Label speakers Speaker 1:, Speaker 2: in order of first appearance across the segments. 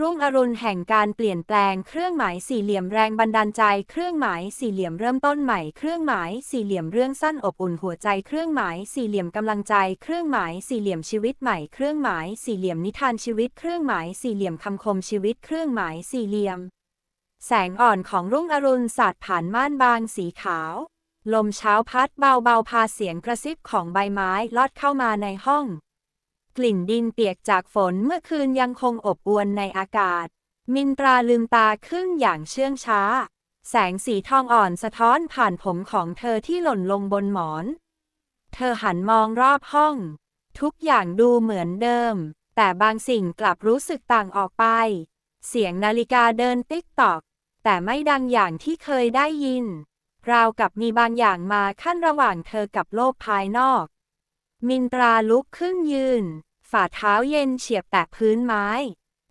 Speaker 1: รุ่งอรุณแห่งการเปลี่ยนแปลงเครื่องหมายสี่เหลี่ยมแรงบันดาลใจ เครื่องหมายสี่เหลี่ยมเริ่มต้นใหม่เครื่องหมายสี่เหลี่ยมเรื่องสั้นอบอุ่นหัวใจเครื่องหมายสี่เหลี่ยมกำลังใจเครื่องหมายสี่เหลี่ยมชีวิตใหม่เครื่องหมายสี่เหลี่ยมนิทานชีวิต เครื่องหมายสี่เหลี่ยมคำคมชีวิต เครื่องหมายสี่เหลี่ยม แสงอ่อนของรุ่งอรุณสาดผ่านม่านบางสีขาว ลมเช้าพัดเบาๆพาเสียงกระซิบของใบไม้ลอดเข้ามาในห้อง กลิ่นดินเปียกจากฝนเมื่อคืนยังคงอบอวลในอากาศ มินตราลืมตาขึ้นอย่างเชื่องช้า แสงสีทองอ่อนสะท้อนผ่านผมของเธอที่หล่นลงบนหมอน เธอหันมองรอบห้อง ทุกอย่างดูเหมือนเดิม แต่บางสิ่งกลับรู้สึกต่างออกไป เสียงนาฬิกาเดินติ๊กตอก แต่ไม่ดังอย่างที่เคยได้ยิน ราวกับมีบางอย่างมาขั้นระหว่างเธอกับโลกภายนอก มินตราลุกขึ้นยืน ฝ่าเท้าเย็นเฉียบแตะพื้นไม้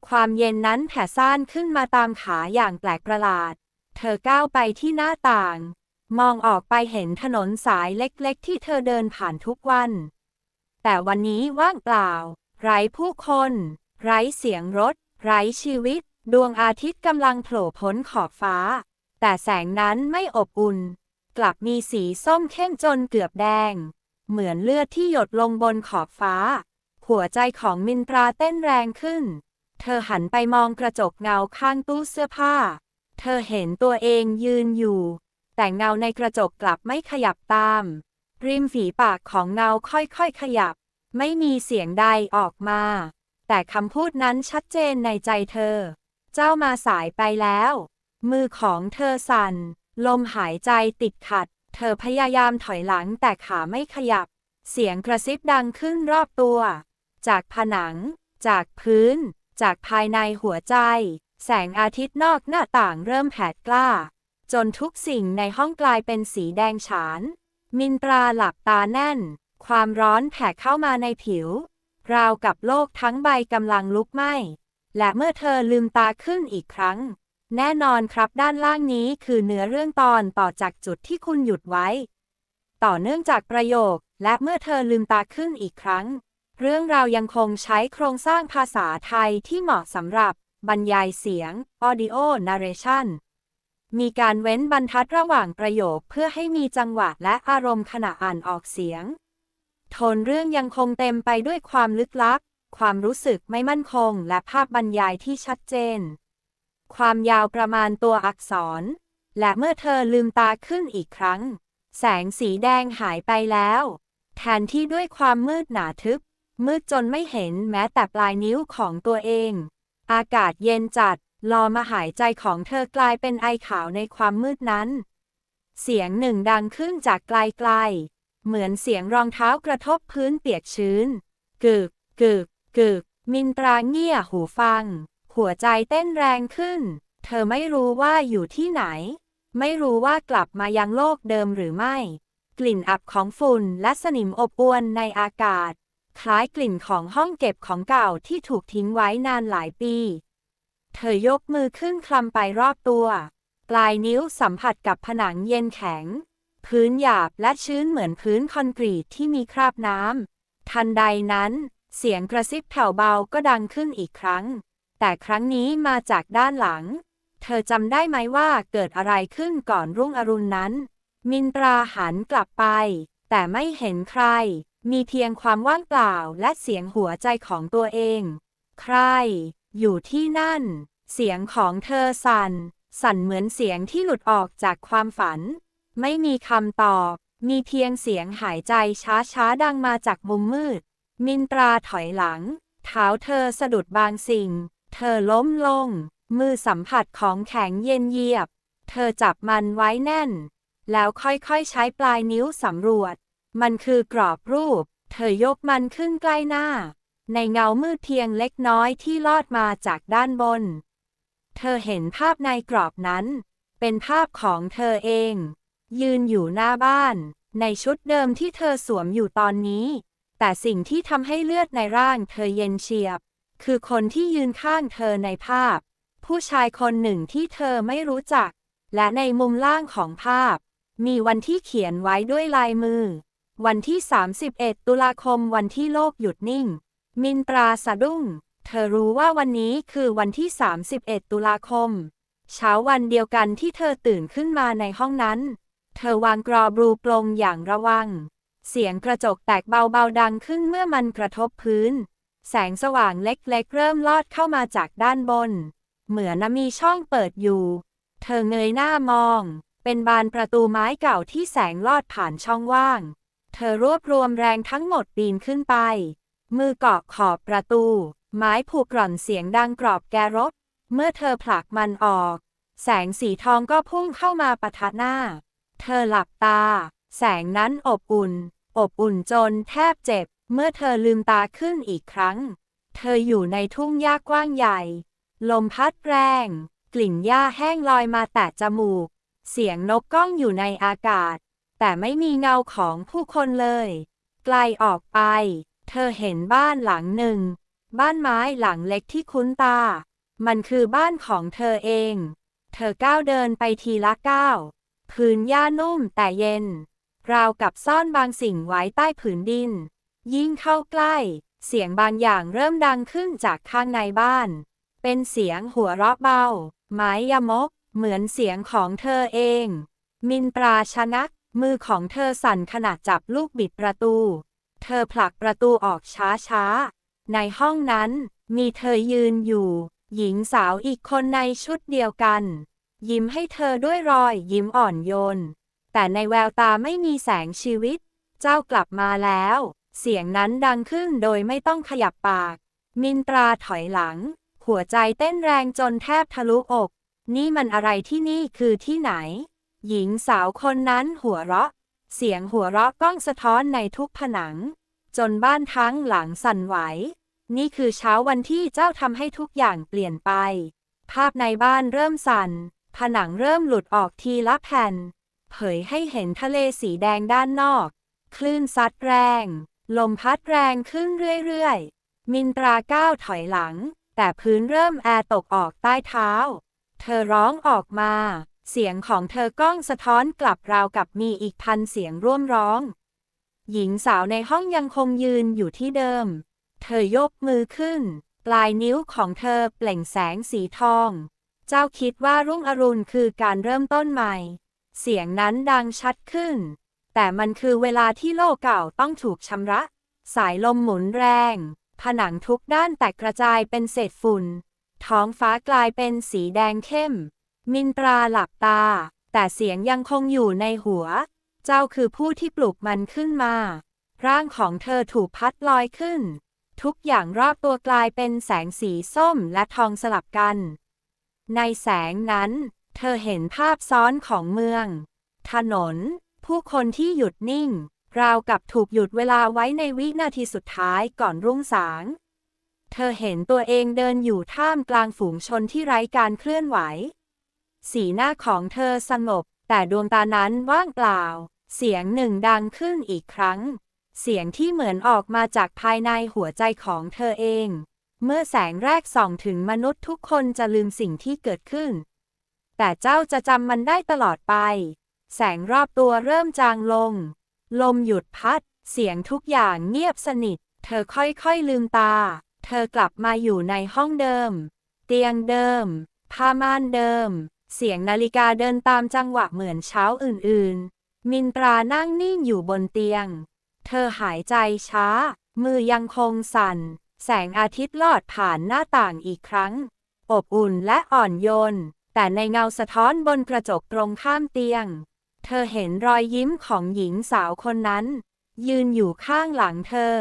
Speaker 1: ความเย็นนั้นแผ่ซ่านขึ้นมาตามขาอย่างแปลกประหลาด เธอก้าวไปที่หน้าต่าง มองออกไปเห็นถนนสายเล็กๆ ที่เธอเดินผ่านทุกวัน แต่วันนี้ว่างเปล่า ไร้ผู้คน ไร้เสียงรถ ไร้ชีวิต ดวงอาทิตย์กำลังโผล่พ้นขอบฟ้า แต่แสงนั้นไม่อบอุ่น กลับมีสีส้มเข้มจนเกือบแดง เหมือนเลือดที่หยดลงบนขอบฟ้า หัวใจของมินตราเต้นแรงขึ้น เธอหันไปมองกระจกเงาข้างตู้เสื้อผ้า เธอเห็นตัวเองยืนอยู่ แต่เงาในกระจกกลับไม่ขยับตาม ริมฝีปากของเงาค่อยๆขยับ ไม่มีเสียงใดออกมา แต่คำพูดนั้นชัดเจนในใจเธอ เจ้ามาสายไปแล้ว มือของเธอสั่น ลมหายใจติดขัด เธอพยายามถอยหลังแต่ขาไม่ขยับ เสียงกระซิบดังขึ้นรอบตัว จากผนัง จากพื้น จากภายในหัวใจ แสงอาทิตย์นอกหน้าต่างเริ่มแผดกล้า จนทุกสิ่งในห้องกลายเป็นสีแดงฉาน มินตราหลับตาแน่น ความร้อนแผ่เข้ามาในผิว ราวกับโลกทั้งใบกำลังลุกไหม้ และเมื่อเธอลืมตาขึ้นอีกครั้ง แน่นอนครับด้านล่างนี้คือเนื้อเรื่องตอนต่อจากจุดที่คุณหยุดไว้ ต่อเนื่องจากประโยค และเมื่อเธอลืมตาขึ้นอีกครั้ง เรื่องราวยังคงใช้โครงสร้างภาษาไทยที่เหมาะสำหรับบรรยายเสียง audio narration มีการเว้นบรรทัดระหว่างประโยคเพื่อให้มีจังหวะและอารมณ์ขณะอ่านออกเสียง โทนเรื่องยังคงเต็มไปด้วยความลึกลับ ความรู้สึกไม่มั่นคง และภาพบรรยายที่ชัดเจน ความยาวประมาณตัวอักษร และเมื่อเธอลืมตาขึ้นอีกครั้ง แสงสีแดงหายไปแล้ว แทนที่ด้วยความมืดหนาทึบ มืดจนไม่เห็นแม้แต่ปลายนิ้วของตัวเอง อากาศเย็นจัด ลอมาหายใจของเธอกลายเป็นไอขาวในความมืดนั้น เสียงหนึ่งดังขึ้นจากไกลๆ เหมือนเสียงรองเท้ากระทบพื้นเปียกชื้น กึก กึก กึก มินตราเงี่ยหูฟัง หัวใจเต้นแรงขึ้น เธอไม่รู้ว่าอยู่ที่ไหน ไม่รู้ว่ากลับมายังโลกเดิมหรือไม่ กลิ่นอับของฝุ่นและสนิมอบอวนในอากาศ คล้ายกลิ่นของห้องเก็บของเก่าที่ถูกทิ้งไว้นานหลายปี เธอยกมือขึ้นคลำไปรอบตัว ปลายนิ้วสัมผัสกับผนังเย็นแข็ง พื้นหยาบและชื้นเหมือนพื้นคอนกรีตที่มีคราบน้ำทันใดนั้น เสียงกระซิบแผ่วเบาก็ดังขึ้นอีกครั้ง แต่ครั้งนี้มาจากด้านหลัง เธอจำได้ไหมว่าเกิดอะไรขึ้นก่อนรุ่งอรุณนั้น มินตราหันกลับไป แต่ไม่เห็นใคร มีเพียงความว่างเปล่าและเสียงหัวใจของตัวเอง ใคร อยู่ที่นั่น เสียงของเธอสั่น สั่นเหมือนเสียงที่หลุดออกจากความฝัน ไม่มีคำตอบ มีเพียงเสียงหายใจช้าๆดังมาจากมุมมืด มินตราถอยหลังเท้าเธอสะดุดบางสิ่ง เธอล้มลง มือสัมผัสของแข็งเย็นเยียบ เธอจับมันไว้แน่น แล้วค่อยๆใช้ปลายนิ้วสำรวจ มันคือกรอบรูป เธอยกมันขึ้นใกล้หน้า ในเงามืดเพียงเล็กน้อยที่ลอดมาจากด้านบน เธอเห็นภาพในกรอบนั้น เป็นภาพของเธอเอง ยืนอยู่หน้าบ้าน ในชุดเดิมที่เธอสวมอยู่ตอนนี้ แต่สิ่งที่ทำให้เลือดในร่างเธอเย็นเฉียบ คือคนที่ยืนข้างเธอในภาพ ผู้ชายคนหนึ่งที่เธอไม่รู้จัก และในมุมล่างของภาพ มีวันที่เขียนไว้ด้วยลายมือ วันที่ 31 ตุลาคมวันที่โลกหยุดนิ่ง มินตราสะดุ้ง เธอรู้ว่าวันนี้คือวันที่ 31 ตุลาคม เช้าวันเดียวกันที่เธอตื่นขึ้นมาในห้องนั้น เธอวางกรอบรูปลงอย่างระวัง เสียงกระจกแตกเบาๆดังขึ้นเมื่อมันกระทบพื้น แสงสว่างเล็กๆ เริ่มลอดเข้ามาจากด้านบน เหมือนมีช่องเปิดอยู่ เธอเงยหน้ามอง เป็นบานประตูไม้เก่าที่แสงลอดผ่านช่องว่าง เธอรวบรวมแรงทั้งหมดปีนขึ้นไป มือเกาะขอบประตู ไม้ผูกกร่อนเสียงดังกรอบแกรบ เมื่อเธอผลักมันออก แสงสีทองก็พุ่งเข้ามาปะทะหน้า เธอหลับตา แสงนั้นอบอุ่น อบอุ่นจนแทบเจ็บ เมื่อเธอลืมตาขึ้นอีกครั้ง เธออยู่ในทุ่งหญ้ากว้างใหญ่ ลมพัดแรง กลิ่นหญ้าแห้งลอยมาแตะจมูก เสียงนกก้องอยู่ในอากาศ แต่ไม่มีเงาของผู้คนเลย ไกลออกไป เธอเห็นบ้านหลังหนึ่ง บ้านไม้หลังเล็กที่คุ้นตา มันคือบ้านของเธอเอง เธอก้าวเดินไปทีละก้าวพื้นหญ้านุ่มแต่เย็น ราวกับซ่อนบางสิ่งไว้ใต้ผืนดิน ยิ่งเข้าใกล้ เสียงบางอย่างเริ่มดังขึ้นจากข้างในบ้าน เป็นเสียงหัวเราะเบา ไม้ยมก เหมือนเสียงของเธอเอง มินปราชนัก มือของเธอสั่นขณะจับลูกบิดประตู เธอผลักประตูออกช้าๆ ในห้องนั้น มีเธอยืนอยู่ หญิงสาวอีกคนในชุดเดียวกัน ยิ้มให้เธอด้วยรอยยิ้มอ่อนโยน แต่ในแววตาไม่มีแสงชีวิต เจ้ากลับมาแล้ว เสียงนั้นดังขึ้นโดยไม่ต้องขยับปาก มินตราถอยหลัง หัวใจเต้นแรงจนแทบทะลุอก นี่มันอะไรที่นี่คือที่ไหน หญิงสาวคนนั้นหัวเราะ เสียงหัวเราะก้องสะท้อนในทุกผนัง จนบ้านทั้งหลังสั่นไหว นี่คือเช้าวันที่เจ้าทำให้ทุกอย่างเปลี่ยนไป ภาพในบ้านเริ่มสั่น ผนังเริ่มหลุดออกทีละแผ่น เผยให้เห็นทะเลสีแดงด้านนอก คลื่นซัดแรง ลมพัดแรงขึ้นเรื่อยๆ มินตราก้าวถอยหลัง แต่พื้นเริ่มแอร์ตกออกใต้เท้า เธอร้องออกมา เสียงของเธอก้องสะท้อนกลับราวกับมีอีกพันเสียงร่วมร้อง หญิงสาวในห้องยังคงยืนอยู่ที่เดิม เธอยกมือขึ้น ปลายนิ้วของเธอเปล่งแสงสีทอง เจ้าคิดว่ารุ่งอรุณคือการเริ่มต้นใหม่ เสียงนั้นดังชัดขึ้น แต่มันคือเวลาที่โลกเก่าต้องถูกชำระ สายลมหมุนแรง ผนังทุกด้านแตกกระจายเป็นเศษฝุ่น ท้องฟ้ากลายเป็นสีแดงเข้ม มินตราหลับตา แต่เสียงยังคงอยู่ในหัว เจ้าคือผู้ที่ปลุกมันขึ้นมา ร่างของเธอถูกพัดลอยขึ้น ทุกอย่างรอบตัวกลายเป็นแสงสีส้มและทองสลับกัน ในแสงนั้น เธอเห็นภาพซ้อนของเมือง ถนน ผู้คนที่หยุดนิ่ง ราวกับถูกหยุดเวลาไว้ในวินาทีสุดท้ายก่อนรุ่งสาง เธอเห็นตัวเองเดินอยู่ท่ามกลางฝูงชนที่ไร้การเคลื่อนไหว สีหน้าของเธอสงบ แต่ดวงตานั้นว่างเปล่า เสียงหนึ่งดังขึ้นอีกครั้ง เสียงที่เหมือนออกมาจากภายในหัวใจของเธอเอง เมื่อแสงแรกส่องถึงมนุษย์ทุกคนจะลืมสิ่งที่เกิดขึ้น แต่เจ้าจะจำมันได้ตลอดไป แสงรอบตัวเริ่มจางลง ลมหยุดพัด เสียงทุกอย่างเงียบสนิท เธอค่อยๆลืมตา เธอกลับมาอยู่ในห้องเดิม เตียงเดิม ผ้าม่านเดิม เสียงนาฬิกาเดินตามจังหวะเหมือนเช้าอื่นๆ มินตรานั่งนิ่งอยู่บนเตียง เธอหายใจช้า มือยังคงสั่น แสงอาทิตย์ลอดผ่านหน้าต่างอีกครั้ง อบอุ่นและอ่อนโยน แต่ในเงาสะท้อนบนกระจกตรงข้ามเตียง เธอเห็นรอยยิ้มของหญิงสาวคนนั้น ยืนอยู่ข้างหลังเธอ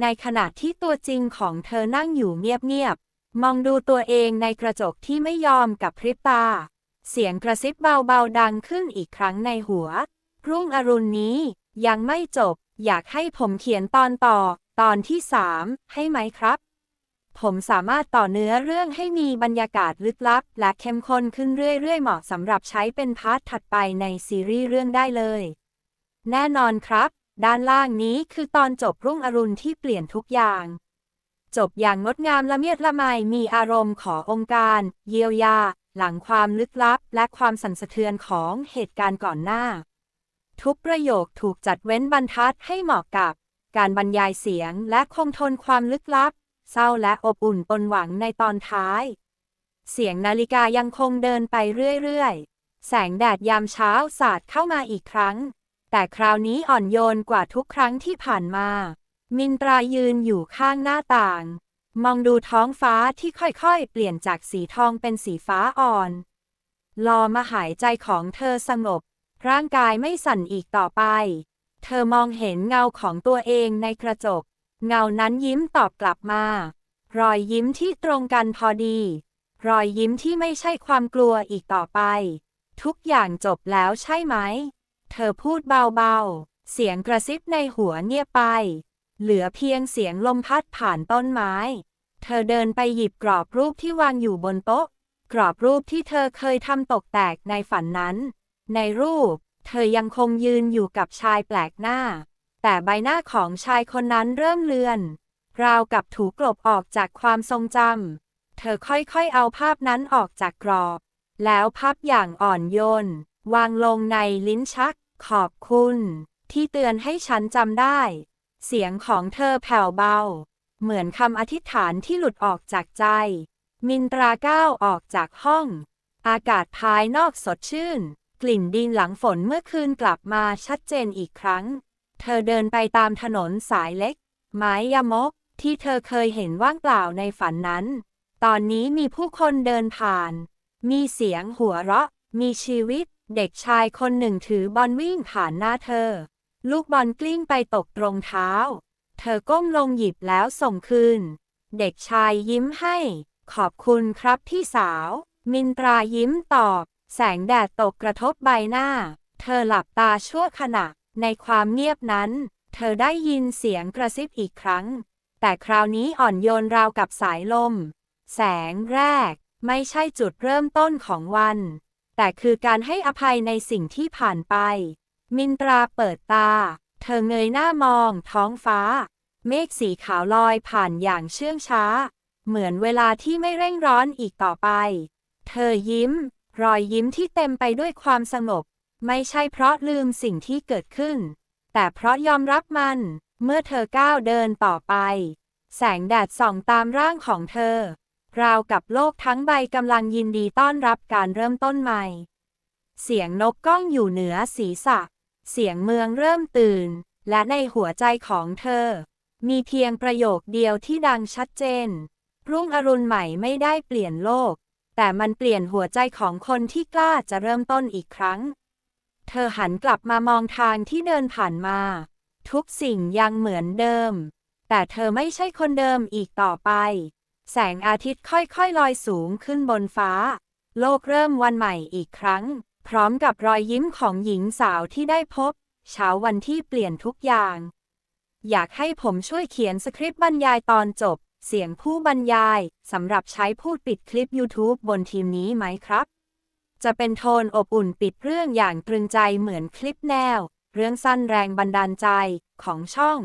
Speaker 1: ในขณะที่ตัวจริงของเธอนั่งอยู่เงียบๆ มองดูตัวเองในกระจกที่ไม่ยอมกับพริบตา เสียงกระซิบเบาๆดังขึ้นอีกครั้งในหัว รุ่งอรุณนี้ยังไม่จบ อยากให้ผมเขียนตอนต่อ ตอนที่สามให้ไหมครับ ผมสามารถต่อเนื้อเรื่องให้มีบรรยากาศลึกลับ และเข้มข้นขึ้นเรื่อย ๆ เหมาะสำหรับใช้เป็นพาร์ทถัดไปในซีรีส์เรื่องได้เลย แน่นอนครับ ด้านล่างนี้คือตอนจบรุ่งอรุณที่เปลี่ยนทุกอย่าง จบอย่างงดงามละเมียดละไมมีอารมณ์ขององค์การ เยียวยา หลังความลึกลับ และความสั่นสะเทือนของเหตุการณ์ก่อนหน้า ทุกประโยคถูกจัดเว้นบรรทัดให้เหมาะกับการบรรยายเสียงและคงทนความลึกลับ เศร้าและอบอุ่นปนหวังในตอนท้าย เสียงนาฬิกายังคงเดินไปเรื่อยๆ แสงแดดยามเช้าสาดเข้ามาอีกครั้ง แต่คราวนี้อ่อนโยนกว่าทุกครั้งที่ผ่านมา มินตรายืนอยู่ข้างหน้าต่าง มองดูท้องฟ้าที่ค่อยๆ เปลี่ยนจากสีทองเป็นสีฟ้าอ่อน รอมาหายใจของเธอสงบ ร่างกายไม่สั่นอีกต่อไป เธอมองเห็นเงาของตัวเองในกระจก เงานั้นยิ้มตอบกลับมา รอยยิ้มที่ตรงกันพอดี รอยยิ้มที่ไม่ใช่ความกลัวอีกต่อไป ทุกอย่างจบแล้วใช่ไหม เธอพูดเบาๆ เสียงกระซิบในหัวเงียบไป เหลือเพียงเสียงลมพัดผ่านต้นไม้ เธอเดินไปหยิบกรอบรูปที่วางอยู่บนโต๊ะ กรอบรูปที่เธอเคยทำตกแตกในฝันนั้น ในรูป เธอยังคงยืนอยู่กับชายแปลกหน้า แต่ใบหน้าของชายคนนั้นเริ่มเลือน ราวกับถูกลบออกจากความทรงจำ เธอค่อยๆเอาภาพนั้นออกจากกรอบ แล้วพับอย่างอ่อนโยน วางลงในลิ้นชัก ขอบคุณ ที่เตือนให้ฉันจำได้ เสียงของเธอแผ่วเบา เหมือนคำอธิษฐานที่หลุดออกจากใจ มินตราก้าวออกจากห้อง อากาศภายนอกสดชื่น กลิ่นดินหลังฝนเมื่อคืนกลับมาชัดเจนอีกครั้ง เธอเดินไปตามถนนสายเล็ก ไม้ยมก ที่เธอเคยเห็นว่างเปล่าในฝันนั้น ตอนนี้มีผู้คนเดินผ่าน มีเสียงหัวเราะ มีชีวิต เด็กชายคนหนึ่งถือบอลวิ่งผ่านหน้าเธอ ลูกบอลกลิ้งไปตกตรงเท้า เธอก้มลงหยิบแล้วส่งคืน เด็กชายยิ้มให้ ขอบคุณครับพี่สาว มินตรายิ้มตอบ แสงแดดตกกระทบใบหน้า เธอหลับตาชั่วขณะ ในความเงียบนั้น เธอได้ยินเสียงกระซิบอีกครั้ง แต่คราวนี้อ่อนโยนราวกับสายลม แสงแรก ไม่ใช่จุดเริ่มต้นของวัน แต่คือการให้อภัยในสิ่งที่ผ่านไป มินตราเปิดตา เธอเงยหน้ามองท้องฟ้า เมฆสีขาวลอยผ่านอย่างเชื่องช้า เหมือนเวลาที่ไม่เร่งร้อนอีกต่อไป เธอยิ้ม รอยยิ้มที่เต็มไปด้วยความสงบ ไม่ใช่เพราะลืมสิ่งที่เกิดขึ้น แต่เพราะยอมรับมัน เมื่อเธอก้าวเดินต่อไป แสงแดดส่องตามร่างของเธอ ราวกับโลกทั้งใบกำลังยินดีต้อนรับการเริ่มต้นใหม่ เสียงนกก้องอยู่เหนือศีรษะ เสียงเมืองเริ่มตื่น และในหัวใจของเธอ มีเพียงประโยคเดียวที่ดังชัดเจน รุ่งอรุณใหม่ไม่ได้เปลี่ยนโลก แต่มันเปลี่ยนหัวใจของคนที่กล้าจะเริ่มต้นอีกครั้ง เธอหันกลับมามองทางที่เดินผ่านมา ทุกสิ่งยังเหมือนเดิม แต่เธอไม่ใช่คนเดิมอีกต่อไป แสงอาทิตย์ค่อยๆลอยสูงขึ้นบนฟ้า โลกเริ่มวันใหม่อีกครั้ง พร้อมกับรอยยิ้มของหญิงสาวที่ได้พบ เช้าวันที่เปลี่ยนทุกอย่าง อยากให้ผมช่วยเขียนสคริปต์บรรยายตอนจบ เสียงผู้บรรยายสำหรับใช้พูดปิดคลิป YouTube บนทีมนี้ไหมครับ จะเป็นโทนอบอุ่นปิดเรื่องอย่างตรึงใจเหมือนคลิปแนว เรื่องสั้นแรงบันดาลใจของช่อง